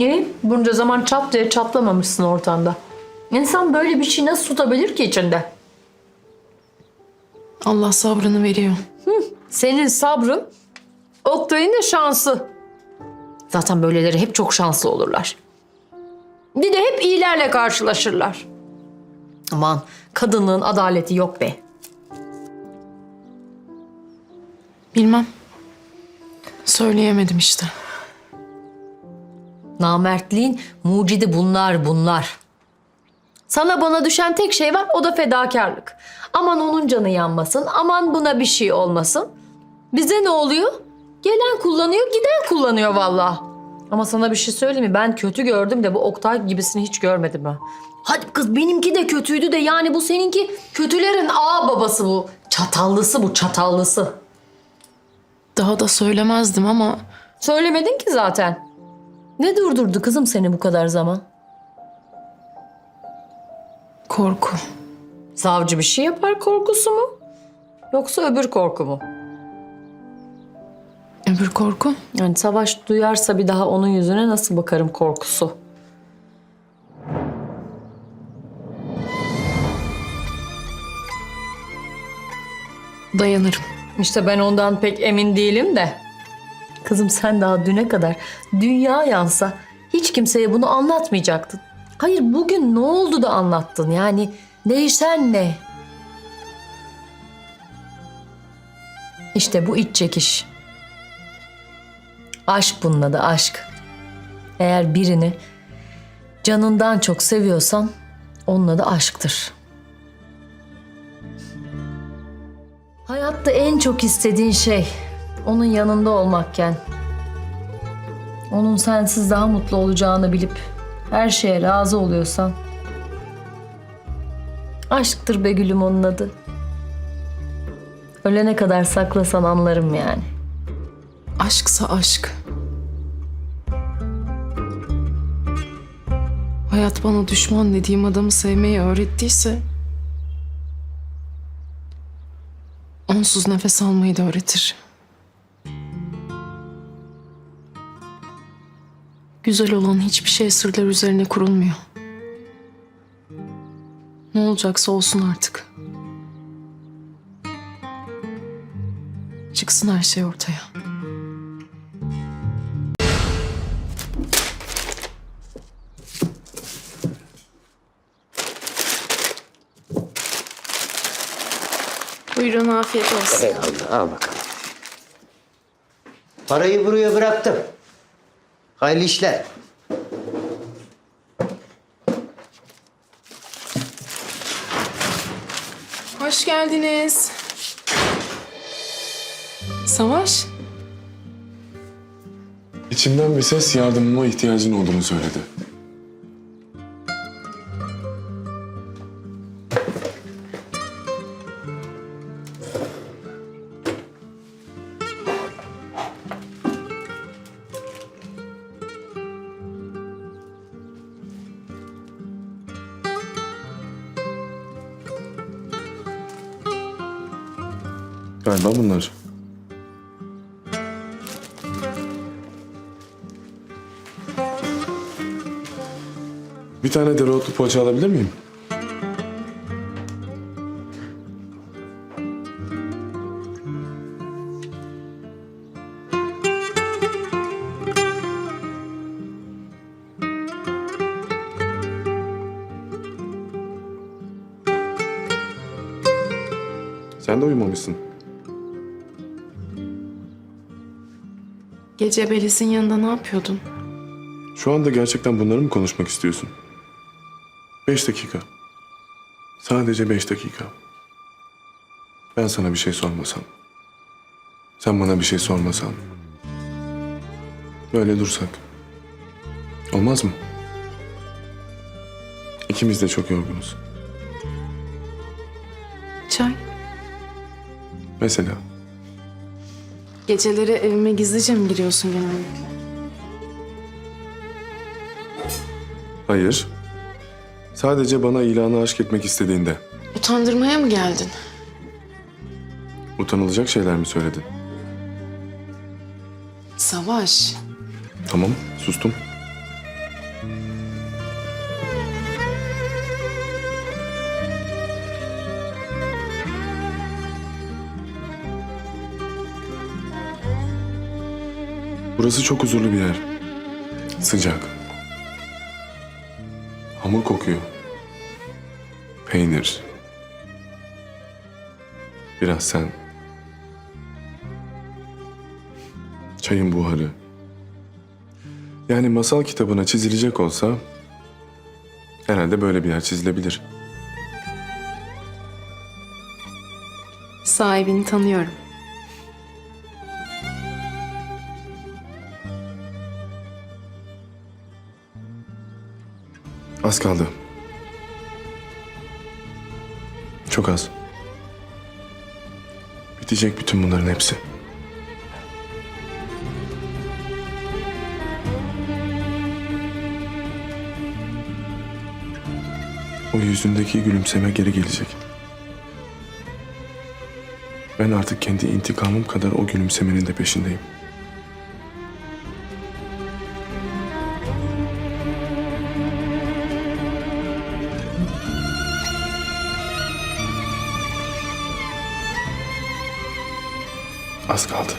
İyi, bunca zaman çat diye çatlamamışsın ortanda. İnsan böyle bir şey nasıl tutabilir ki içinde? Allah sabrını veriyor. Senin sabrın, Oktay'ın da şansı. Zaten böyleleri hep çok şanslı olurlar. Bir de hep iyilerle karşılaşırlar. Aman kadının adaleti yok be. Bilmem. Söyleyemedim işte. Namertliğin mucidi bunlar bunlar. Sana bana düşen tek şey var o da fedakarlık. Aman onun canı yanmasın, aman buna bir şey olmasın. Bize ne oluyor? Gelen kullanıyor, giden kullanıyor valla. Ama sana bir şey söyleyeyim mi? Ben kötü gördüm de bu Oktay gibisini hiç görmedim ben. Hadi kız benimki de kötüydü de yani bu seninki kötülerin ağ babası bu. Çatallısı bu çatallısı. Daha da söylemezdim ama Söylemedin ki zaten. Ne durdurdu kızım seni bu kadar zaman? korku. Savcı bir şey yapar korkusu mu? Yoksa öbür korku mu? Öbür korku. Yani savaş duyarsa bir daha onun yüzüne nasıl bakarım korkusu. Dayanırım. İşte ben ondan pek emin değilim de. Kızım sen daha düne kadar dünya yansa hiç kimseye bunu anlatmayacaktın. Hayır bugün ne oldu da anlattın yani değişen ne? İşte bu iç çekiş. Aşk bunun adı aşk. Eğer birini canından çok seviyorsan onun adı aşktır. Hayatta en çok istediğin şey onun yanında olmakken onun sensiz daha mutlu olacağını bilip her şeye razı oluyorsan aşktır be gülüm onun adı. Ölene kadar saklasan anlarım yani. Aşksa aşk. Hayat bana düşman dediğim adamı sevmeyi öğrettiyse... ...onsuz nefes almayı da öğretir. Güzel olan hiçbir şey sırlar üzerine kurulmuyor. Ne olacaksa olsun artık. Çıksın her şey ortaya. Buyurun afiyet olsun. Eyvallah al bakalım. Parayı buraya bıraktım. Hayırlı işler. Hoş geldiniz. Savaş, İçimden bir ses yardımıma ihtiyacın olduğunu söyledi. Galiba bunlar. Bir tane dereotlu poğaça alabilir miyim? Sen de uyumamışsın. Gece Beliz'in yanında ne yapıyordun? Şu anda gerçekten bunları mı konuşmak istiyorsun? Beş dakika. Sadece beş dakika. Ben sana bir şey sormasam. Sen bana bir şey sormasan. Böyle dursak. Olmaz mı? İkimiz de çok yorgunuz. Çay. Mesela Geceleri evime gizlice mi giriyorsun genellikle? hayır. Sadece bana ilanı aşk etmek istediğinde Utandırmaya mı geldin? utanılacak şeyler mi söyledin? Savaş. Tamam, sustum. Burası çok huzurlu bir yer. Sıcak. Hamur kokuyor. Peynir. Biraz sen. Çayın buharı. Yani masal kitabına çizilecek olsa herhalde böyle bir yer çizilebilir. Sahibini tanıyorum. Az kaldı. Çok az. Bitecek bütün bunların hepsi. O yüzündeki gülümseme geri gelecek. Ben artık kendi intikamım kadar o gülümsemenin de peşindeyim. Az kaldı.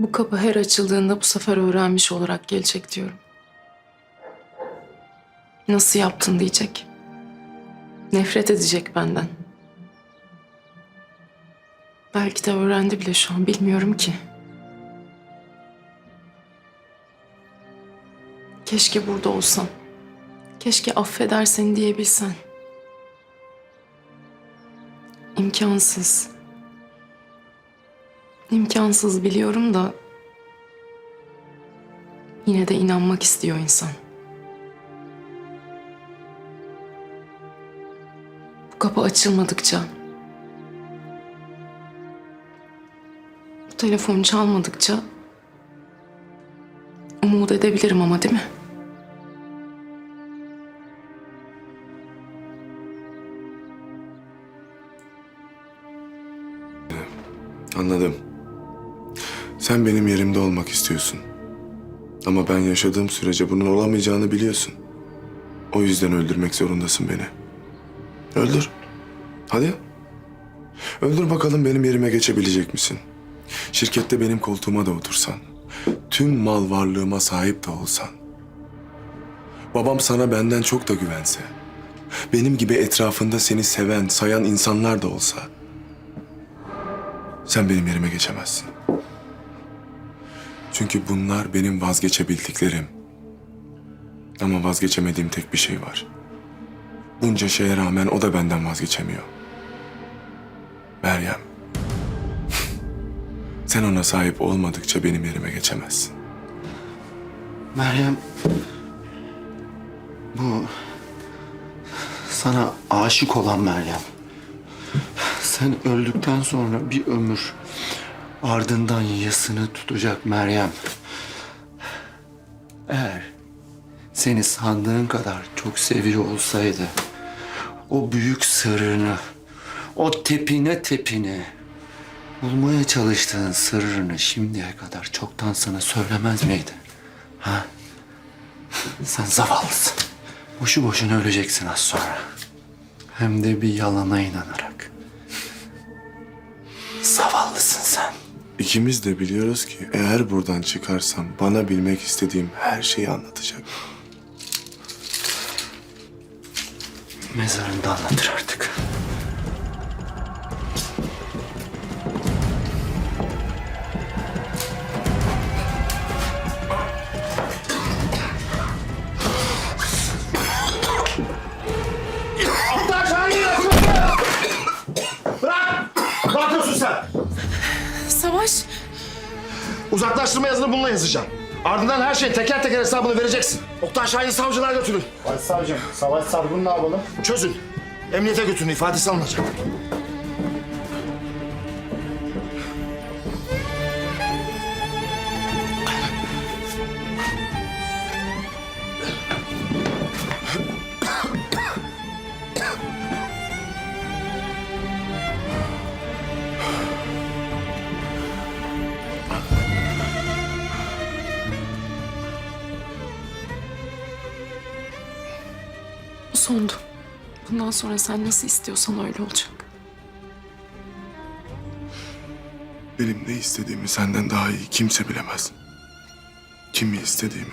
Bu kapı her açıldığında bu sefer öğrenmiş olarak gelecek diyorum. Nasıl yaptın diyecek. Nefret edecek benden. Belki de öğrendi bile şu an bilmiyorum ki. Keşke burada olsan. Keşke affeder seni diyebilsen. İmkansız. İmkansız biliyorum da yine de inanmak istiyor insan. Bu kapı açılmadıkça, bu telefon çalmadıkça umut edebilirim ama değil mi? Anladım. Sen benim yerimde olmak istiyorsun. Ama ben yaşadığım sürece bunun olamayacağını biliyorsun. O yüzden öldürmek zorundasın beni. Öldür. Hadi. Öldür bakalım benim yerime geçebilecek misin? Şirkette benim koltuğuma da otursan. Tüm mal varlığıma sahip de olsan. Babam sana benden çok da güvense. Benim gibi etrafında seni seven, sayan insanlar da olsa. Sen benim yerime geçemezsin. Çünkü bunlar benim vazgeçebildiklerim. Ama vazgeçemediğim tek bir şey var. Bunca şeye rağmen o da benden vazgeçemiyor. Meryem. Sen ona sahip olmadıkça benim yerime geçemezsin. Meryem. Bu sana aşık olan Meryem. Sen öldükten sonra bir ömür ardından yasını tutacak Meryem. Eğer seni sandığın kadar çok seviyor olsaydı o büyük sırrını, o tepine tepine bulmaya çalıştığın sırrını şimdiye kadar çoktan sana söylemez miydi? Ha? Sen zavallısın. Boşu boşuna öleceksin az sonra. Hem de bir yalana inanarak. İkimiz de biliyoruz ki eğer buradan çıkarsam bana bilmek istediğim her şeyi anlatacak. Mezarında anlatır artık. Savaş. Uzaklaştırma yazını bununla yazacağım. Ardından her şeyin teker teker hesabını vereceksin. Oktay Şahin'i savcılığa götürün. Başsavcım, Savaş Sargun'u ne yapalım? Çözün. Emniyete götürün. ifadesi alınacak. Bundan sonra sen nasıl istiyorsan öyle olacak. Benim ne istediğimi senden daha iyi kimse bilemez. Kimi istediğimi.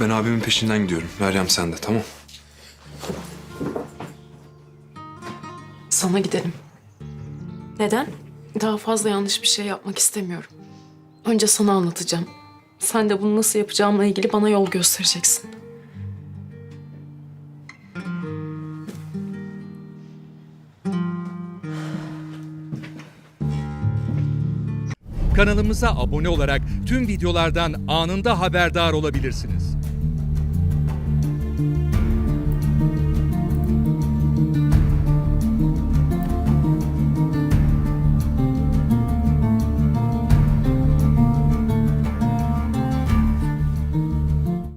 Ben abimin peşinden gidiyorum. Meryem sen de tamam. Sana gidelim. Neden? Daha fazla yanlış bir şey yapmak istemiyorum. Önce sana anlatacağım. Sen de bunu nasıl yapacağımla ilgili bana yol göstereceksin. Kanalımıza abone olarak tüm videolardan anında haberdar olabilirsiniz.